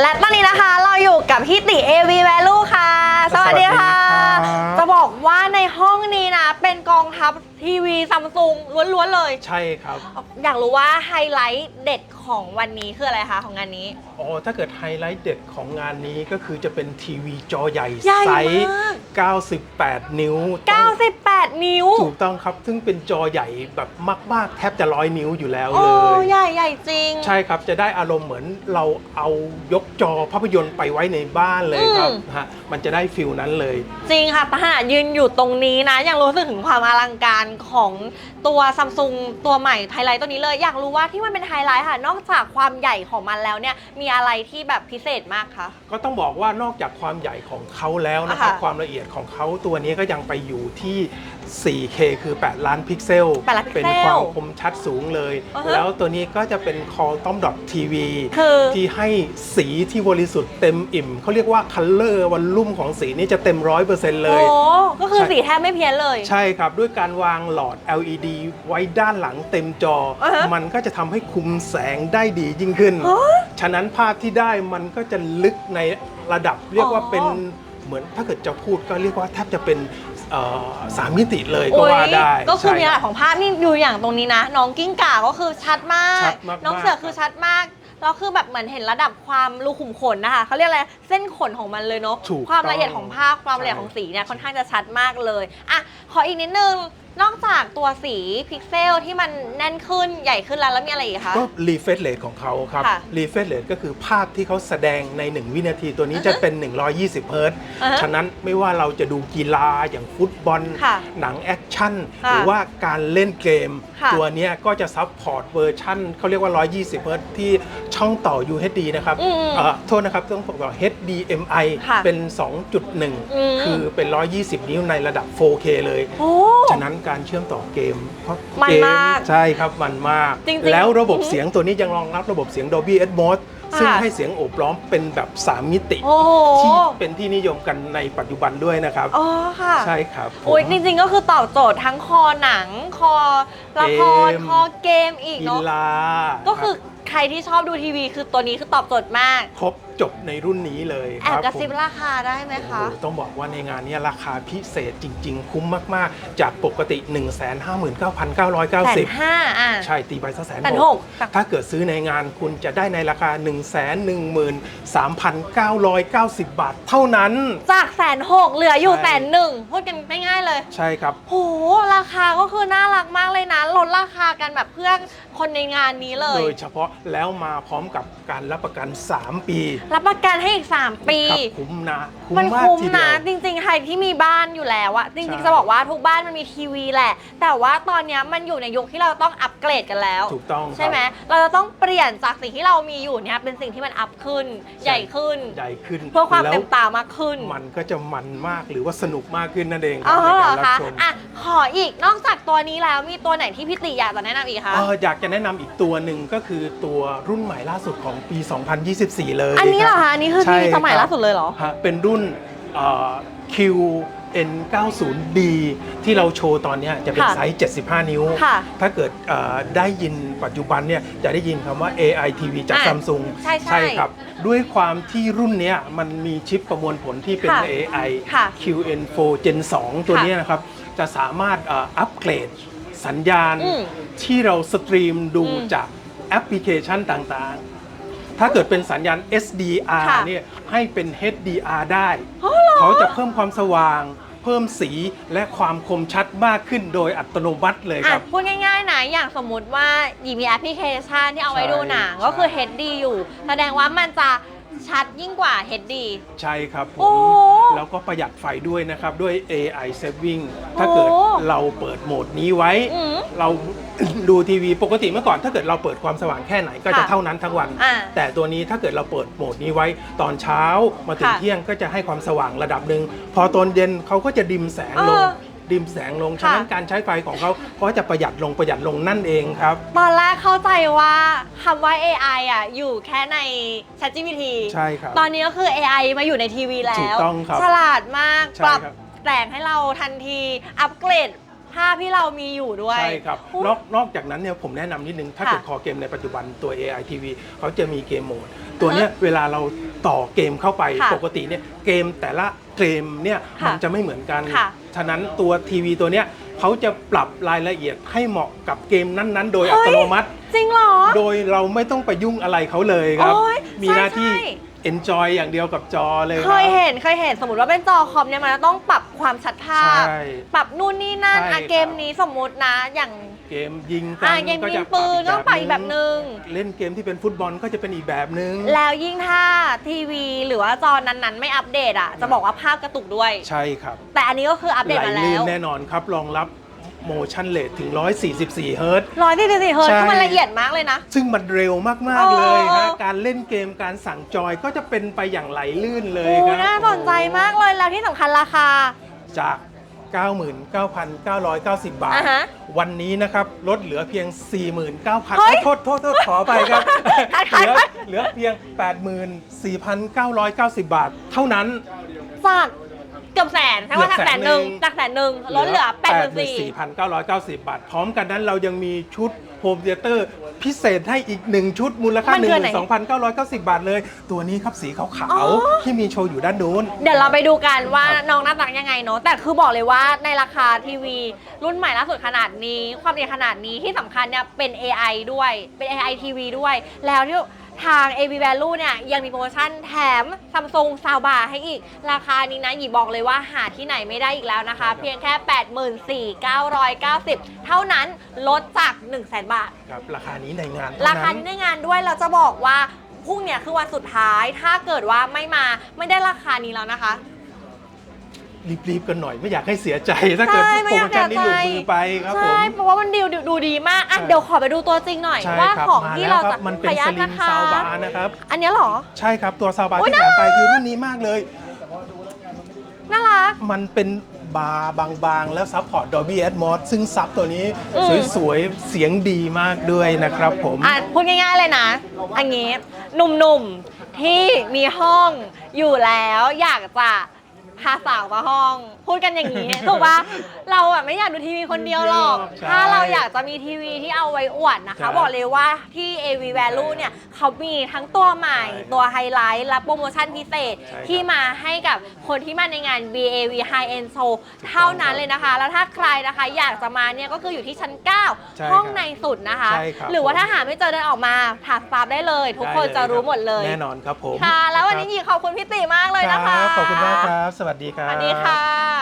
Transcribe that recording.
และตอนนี้นะคะเราอยู่กับพี่ติ AV Value ค่ะ สวัสดีค่ะ สวัสดีครับ จะบอกว่าในห้องนี้นะ เป็นกองทัพทีวีซัมซุงล้วนๆเลย ใช่ครับ อยากรู้ว่าไฮไลท์เด็ดของวันนี้คืออะไรคะของงานนี้ อ๋อ ถ้าเกิดไฮไลท์เด็ดของงานนี้ก็คือจะเป็นทีวีจอใหญ่ใหญ่ไซส์มาก 98 นิ้วต้อง 98นิ้ว ถูกต้องครับซึ่งเป็นจอใหญ่แบบมากๆแทบจะร้อยนิ้วอยู่แล้วโอ้เลยใหญ่ใหญ่จริง ใช่ครับ จะได้อารมณ์เหมือนเราเอายกจอภาพยนตร์ไปไว้ในบ้านเลยครับอืม ฮะมันจะได้ฟิลนั้นเลย จริงค่ะขนาดยืนอยู่ตรงนี้นะ ยังรู้สึกถึงความอลังการของตัวซัมซุงตัวใหม่ไฮไลท์ตัวนี้เลย อยากรู้ว่าที่มันเป็นไฮไลท์ค่ะ นอกจากความใหญ่ของมันแล้วเนี่ย มีอะไรที่แบบพิเศษมากคะ ก็ต้องบอกว่านอกจากความใหญ่ของเขาแล้วนะครับ อ่าฮะความละเอียดของเขาตัวนี้ก็ยังไปอยู่ที่ 4K คือ 8 ล้านพิกเซล 8ล้านพิกเซลเป็นความคมชัดสูงเลยอ่าฮะแล้วตัวนี้ก็จะเป็น Qualcomm Dot TV คือ ที่ให้สีที่บริสุทธิ์เต็มอิ่ม เขาเรียกว่า Color วันลุ่มของสีนี่จะเต็มร้อยเปอร์เซ็นต์เลยโอ้ก็คือใช่ สีแทบไม่เพี้ยนเลย ใช่ครับ ด้วยการวางหลอด LED ไว้ด้านหลังเต็มจอ อ่าฮะมันก็จะทำให้คุมแสงได้ดียิ่งขึ้น ฮะฉะนั้นภาพที่ได้มันก็จะลึกในระดับเรียกว่าอ๋อเป็นเหมือนถ้าเกิดจะพูดก็เรียกว่าแทบจะเป็น เอ่อสามมิติเลยก็ว่าได้โอ้ยก็คือใช่มีระดับของภาพนี่ดูอย่างตรงนี้นะ น้องกิ้งก่าก็คือชัดมาก ชัดมากๆน้องเสือคือชัดมากแล้วคือแบบเหมือนเห็นระดับความรูขุมขนนะคะเขาเรียกอะไรเส้นขนของมันเลยเนาะถูกความต้องละเอียดของภาพความละเอียดใช่ของสีเนี่ยค่อนข้างจะชัดมากเลยอะขออีกนิดนึง นอกจากตัวสีพิกเซลที่มันแน่นขึ้นใหญ่ขึ้นแล้วแล้วมีอะไรอีกคะ ก็รีเฟรชเรทของเขาครับค่ะรีเฟรชเรทก็คือภาพที่เขาแสดงใน 1 วินาทีตัวนี้จะเป็น 120 เฮิรตซ์อ่าฮะฉะนั้นไม่ว่าเราจะดูกีฬาอย่างฟุตบอล ค่ะหนังแอคชั่น ค่ะหรือว่าการเล่นเกม ค่ะตัวเนี้ยก็จะซับพอร์ตเวอร์ชันเขาเรียกว่า 120 เฮิรตซ์ที่ช่องต่อ UHD นะครับอืมเอ่อโทษนะครับ ต้องบอกว่า HDMI ค่ะเป็นอืม2.1คือเป็น 120 นิ้วในระดับ 4K เลย โอ้ ฉะนั้นการเชื่อมต่อเกมเพราะมันเกมาก ใช่ครับมันมาก จริงๆแล้วระบบอือหือเสียงตัวนี้ยังรองรับระบบเสียง Dolby Atmos ซึ่งค่ะให้เสียงโอบล้อมเป็นแบบ 3 มิติโอ้โหที่เป็นที่นิยมกันในปัจจุบันด้วยนะครับ อ๋อค่ะใช่ครับผมโอ้ยจริงๆก็คือตอบโจทย์ทั้งคอหนัง คอละครเกม คอเกมอีกกีเนาะฬาก็คือ รับใครที่ชอบดูทีวี คือตัวนี้คือตอบโจทย์มาก ครบจบในรุ่นนี้เลยแอคบรับกระซิบผมราคาได้ไหมคะ โอ้โหต้องบอกว่าในงานเนี้ราคาพิเศษจริง ๆ คุ้มมาก ๆ จากปกติ 1 5 9 9แสน9ห้าอะใช่ตีไปสักแสนแสนหหกกถ้าเกิดซื้อในงานคุณจะได้ในราคา 1 1 3 9 9 0 บาทเท่านั้น จากแสนหกเหลืออยู่ใช่ แสนหนึ่งพูดกันง่ายๆเลย ใช่ครับ โห ราคาก็คือน่ารักมากเลยนะ ลดราคากันแบบเพื่อคนในงานนี้เลย โดยเฉพาะแล้วมาพร้อมกับการรับประกัน 3 ปีรับประกันให้อีก 3 ปี ครับคุ้มนะคุ้มมันมากคุ้มทีเดีนะยว จริงๆ ใครที่มีบ้านอยู่แล้วอะจใช่ริงๆจะบอกว่าทุกบ้านมันมีทีวีแหละ แต่ว่าตอนเนี้ยมันอยู่ในยุคที่เราต้องอัปเกรดกันแล้ว ถูกต้องครับ ใช่ไหมเราจะต้องเปลี่ยนจากสิ่งที่เรามีอยู่เนี่ยเป็นสิ่งที่มันอัพขึ้นใหญ่ขึ้น ใหญ่ขึ้นเพื่อความแล้วเต็มตามากขึ้นมันก็จะมันมากหรือว่าสนุกมากขึ้นนั่นเองคอ๋รัอบในเหรกาอรรับคะชม อะขออีกนอกจากตัวนี้แล้วมีตัวไหนที่พี่ติอยากจะแนะนำอีกคะ เอ่ออยากจะแนะนำอีกตัวหนึ่งก็คือตัวรุ่นใหม่ล่าสุดของปี 2024 เลยอันนี้เหรอคคะบอันนี้คือใช่ทีวีสมัยครับล่าสุดเลยเหรอ ฮะเป็นรุ่นเอ่อ QN90D ที่เราโชว์ตอนเนี้ยจะเป็นค่ะไซส์ 75 นิ้ว ค่ะ ถ้าเกิดเอ่อได้ยินปัจจุบันเนี่ยจะได้ยินคำว่า AI TV จากอะซัมซุงใช่ใช่ครับ ด้วยความที่รุ่นเนี้ยมันมีชิปประมวลผลที่เป็น ค่ะ AI ค่ะ QN4 Gen 2 ตัวค่ะเนี้ยนะครับ จะสามารถเอ่ออัปเกรดสัญญาณอืมที่เราสตรีมดูอืมจาก แอปพลิเคชันต่างๆ ถ้าเกิดเป็นสัญญาณ SDR ค่ะเนี่ยให้เป็น HDR ได้ อ๋อเหรอ เขาจะเพิ่มความสว่าง เพิ่มสีและความคมชัดมากขึ้นโดยอัตโนมัติเลยคอะรับ พูดง่ายๆนะอย่างสมมุติว่าหยีมีแอปพลิเคชันที่เอาไว้ใช่ดูหนังก็คือ HD อยู่ แสดงว่ามันจะชัดยิ่งกว่า HD ใช่ครับผโอ้ม แล้วก็ประหยัดไฟด้วยนะครับ ด้วย AI saving ถ้าเกิดโอ้เราเปิดโหมดนี้ไว้ อืม เรา ดูทีวีปกติเมื่อก่อน ถ้าเกิดเราเปิดความสว่างแค่ไหนก็จะค่ะเท่านั้นทั้งวัน อ่าแต่ตัวนี้ถ้าเกิดเราเปิดโหมดนี้ไว้ ตอนเช้ามาถึงค่ะเที่ยงก็จะให้ความสว่างระดับหนึ่งพอตอนเย็นเขาก็จะดิมแสงลง เออ ดิมแสงลง ฉะนั้นค่ะการใช้ไฟของเขาก็จะประหยัดลงประหยัดลงนั่นเองครับ ตอนแรกเข้าใจว่าคำว่า AI อะอยู่แค่ใน ChatGPT ใช่ครับ ตอนนี้ก็คือ AI มาอยู่ในทีวีแล้วถูกต้องครับฉลาดมาก ใช่ปรับครับ แต่งให้เราทันที อัปเกรด ภาพที่เรามีอยู่ด้วย ใช่ครับอุ๊ยนอกนอกจากนั้นเนี่ยผมแนะนำนิดนึง ถ้าค่ะเกิดคอเกมในปัจจุบันตัว AI TV เขาจะมีเกมโหมด ตัวเนี้ยเวลาเราต่อเกมเข้าไปค่ะปกติเนี่ยเกมแต่ละเกมเนี่ยค่ะมันจะไม่เหมือนกัน ค่ะฉะนั้นตัวทีวีตัวเนี้ยเขาจะปรับรายละเอียดให้เหมาะกับเกมนั้นๆ โดยอัตโนมัติ จริงเหรอ โดยเราไม่ต้องไปยุ่งอะไรเขาเลยครับ โอ้ยมีหน้าที่ใช่ enjoy อย่างเดียวกับจอเลยเคยครับเห็นเคยเห็นสมมติว่าเป็นจอคอมเนี่ยมันจะต้องปรับความชัดภาพ ใช่ปรับนู่นนี่นั่นใช่อะครับเกมนี้สมมุตินะอย่าง เกมยิงกัอะนเกมก็ยิจะงปืนก็ต้องปรับอีกแบบนึงเล่นเกมที่เป็นฟุตบอลก็จะเป็นอีกแบบนึง แล้วยิ่งถ้าทีวีหรือว่าจอนั้นๆ ไม่อัปเดตอะ จะบอกว่าภาพกระตุกด้วย ใช่ครับแต่อันนี้ก็คืออัปเดตไหลมาแล้ลื่นว แน่นอนครับรองรับ motion rate ถึง 144 เฮิรตซ์ ร้อยสี่สิบสี่เฮิร์ตซ์ใช่ คือมันละเอียดมากเลยนะ ซึ่งมันเร็วมากเออๆเลยเอนะอการเล่นเกมการสั่งจอยก็จะเป็นไปอย่างไหลลื่นเลยโอ้ครับน่าสนใจมากเลยแล้วที่สำคัญราคา จาก 99,990 บาท อ่าฮะวันนี้นะครับลดเหลือเพียง 49,000เฮ้ยโทษโทษโทษขอไปครับ ขายเหขายลือขายเหลือเพียง 84,990 บาท เท่านั้น จาก เกือบแสนใช่ว่าเกืจากอบแสแสนหนหนึ่หนึ่งงจากแสนหนึ่งลดเหลือแปดหมื่นสี่84,990บาท พร้อมกันนั้นเรายังมีชุดโฮมเ h เตอร์พิเศษให้อีก1ชุดมูลค่ามันคือไหน12,990 บาทเลย ตัวนี้ครับสีขาวอ๋อๆที่มีโชว์อยู่ด้านนู้น เดี๋ยวเราไปดูกันว่าครับน้องหน้าตายังไงเนาะแต่คือบอกเลยว่าในราคาทีวี รุ่นใหม่ล่าสุดขนาดนี้ ความดีขนาดนี้ที่สำคัญเนี่ยเป็น AI ด้วยเป็น AI TV ด้วย แล้วที่ ทาง AV Value เนี่ยยังมีโปรโมชั่นแถม Samsung Soundbar ให้อีก ราคานี้นะหยีบอกเลยว่าหาที่ไหนไม่ได้อีกแล้วนะคะ เพียงแค่ 84,990 เท่านั้นลดจาก 100,000 บาท ครับ ราคานี้ในงานราเท่คานั้นนี้ในงานด้วยเราจะบอกว่าพรุ่งเนี้ยคือวันสุดท้ายถ้าเกิดว่าไม่มาไม่ได้ราคานี้แล้วนะคะ รีบๆกันหน่อยไม่อยากให้เสียใจถ้าเกิดใช่โปไม่รอโมยากชั่นนี้หลุดเสียใจมือไปครับผม ใช่เพราะว่ามันดีดูดูดีมากอะใช่ เดี๋ยวขอไปดูตัวจริงหน่อย ใช่ว่าครับของมาที่แล้วเราครัจะบมันเป็นขออสญาตลิมนะคะซาวบาร์นะครับ อันเนี้ยเหรอ ใช่ครับตัวซาวบาร์โอ๊ยที่แถมไปน่ารักคือรุ่นนี้มากเลย น่ารัก มันเป็นบาร์บางๆ แล้วซัพพอร์ต Dolby Atmos ซึ่งซับตัวนี้อืม สวยๆ เสียงดีมากด้วยนะครับผม อะพูดง่าย ๆเลยนะ อันนี้หนุ่มๆที่มีห้องอยู่แล้วอยากจะ พาสาวมาห้องพูดกันอย่างนี้ ถูกปะเราอะไม่อยากดูทีวีคนเดียวหรอก ใช่ถ้าเราอยากจะมีทีวีที่เอาไว้อวดนะคะ ใช่บอกเลยว่าที่ AV Value เนี่ยเขามีทั้งตัวใหม่ ใช่ตัวไฮไลท์และโปรโมชั่นพิเศษใช่ครับที่มาให้กับคนที่มาในงาน BAV High End Show เท่านั้นเลยนะคะ แล้วถ้าใครนะคะอยากจะมาเนี่ยก็คืออยู่ที่ชั้น ใช่9 ห้องครับในสุดนะคะ ใช่ครับ หรือว่าถ้าหาไม่เจอเดินออกมาถามสตาฟได้เลย ทุกคนจะรู้หมดเลย แน่นอนครับผมค่ะ แล้ววันนี้หยีขอบคุณพี่ติมากเลยนะคะรับขอบคุณมากครับ สวัสดีคสรับ วัสดีค่ะ